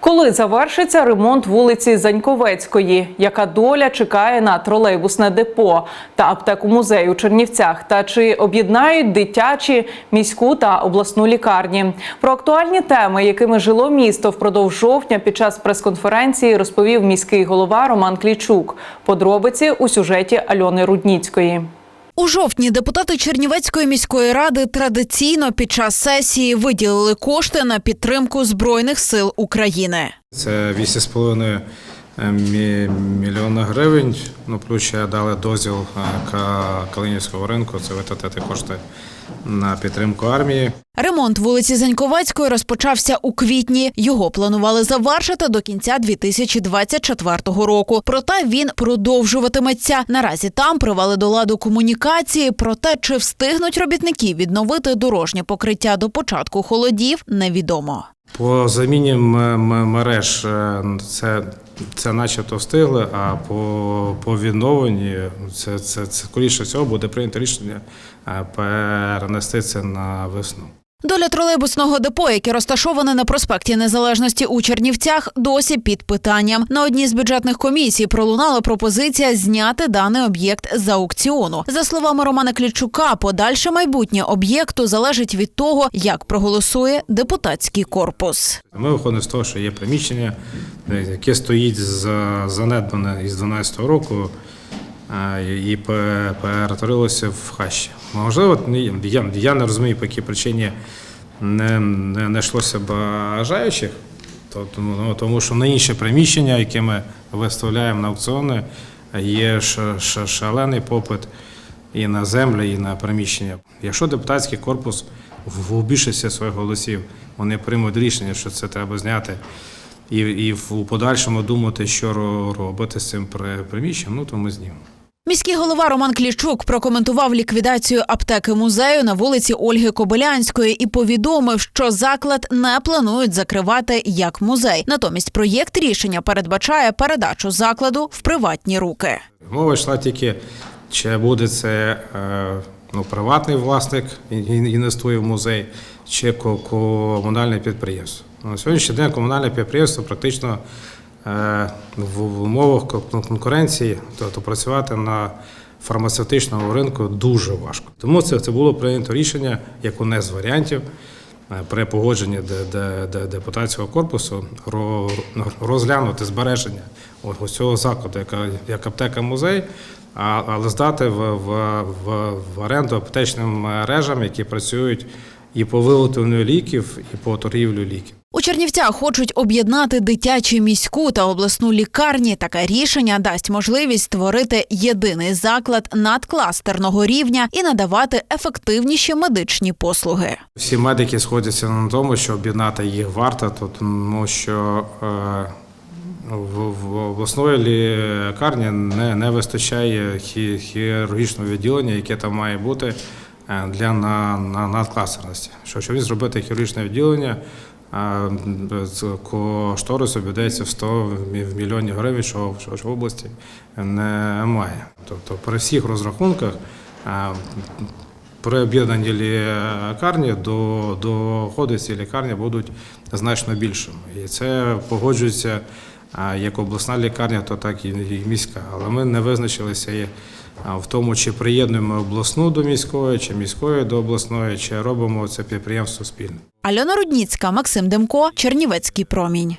Коли завершиться ремонт вулиці Заньковецької, яка доля чекає на тролейбусне депо та аптеку музею у Чернівцях? Та чи об'єднають дитячі, міську та обласну лікарні? Про актуальні теми, якими жило місто впродовж жовтня під час прес-конференції, розповів міський голова Роман Клічук. Подробиці у сюжеті Альони Рудніцької. У жовтні депутати Чернівецької міської ради традиційно під час сесії виділили кошти на підтримку збройних сил України. Це 8,5 мі- мільйона гривень. Ну, плюс ще дали дозвіл е, Калинівського ринку. Це витратити кошти на підтримку армії. Ремонт вулиці Заньковецької розпочався у квітні. Його планували завершити до кінця 2024 року. Проте він продовжуватиметься. Наразі там привели до ладу комунікації. Проте чи встигнуть робітники відновити дорожнє покриття до початку холодів, невідомо. По заміні мереж е, це, це начебто встигли, а по, по відновленні це, це, це скоріше цього буде прийнято рішення е, перенести це на весну. Доля тролейбусного депо, яке розташоване на проспекті Незалежності у Чернівцях, досі під питанням. На одній з бюджетних комісій пролунала пропозиція зняти даний об'єкт з аукціону. За словами Романа Клічука, подальше майбутнє об'єкту залежить від того, як проголосує депутатський корпус. Ми виходимо з того, що є приміщення, е, яке стоїть за- занедбане із 12-го року і перетворилося в хащі. Можливо, я, я не розумію, по якій причині не, не знайшлося бажаючих, то- тому, ну, тому що на інше приміщення, яке ми виставляємо на аукціони, є шалений попит і на землю, і на приміщення. Якщо депутатський корпус в більшості своїх голосів вони приймуть рішення, що це треба зняти, і, і в подальшому думати, що робити з цим при- приміщенням, ну то ми знімемо. Міський голова Роман Клічук прокоментував ліквідацію аптеки музею на вулиці Ольги Кобилянської і повідомив, що заклад не планують закривати як музей. Натомість проєкт рішення передбачає передачу закладу в приватні руки. Мова йшла тільки, чи буде це е, ну, приватний власник інвестує в музей, чи ко- комунальне підприємство. На сьогоднішній день комунальне підприємство практично в, в умовах конкуренції, тобто працювати на фармацевтичному ринку дуже важко. Тому це, це було прийнято рішення як одне з варіантів е, при погодженні де, де, де депутатського корпусу розглянути збереження ось цього закладу, яка як аптека музей, але здати в, в, в, в оренду аптечним мережам, які працюють і по виготовленню ліків, і по торгівлю ліків. У Чернівцях хочуть об'єднати дитячу міську та обласну лікарні. Таке рішення дасть можливість створити єдиний заклад надкластерного рівня і надавати ефективніші медичні послуги. Всі медики сходяться на тому, що об'єднати їх варто, тому що е, в, обласної лікарні не, не вистачає хі- хірургічного відділення, яке там має бути е, для на, на надкласерності. Що щоб зробити хірургічне відділення, з кошторис обійдеться в 100 мільйонів гривень, що, в області немає. Тобто при всіх розрахунках при об'єднанні лікарні до, доходи ці лікарні будуть значно більшими. І це погоджується а, як обласна лікарня, то так і міська. Але ми не визначилися в тому, чи приєднуємо обласну до міської, чи міської до обласної, чи робимо це підприємство спільне. Альона Рудніцька, Максим Демко, Чернівецький промінь.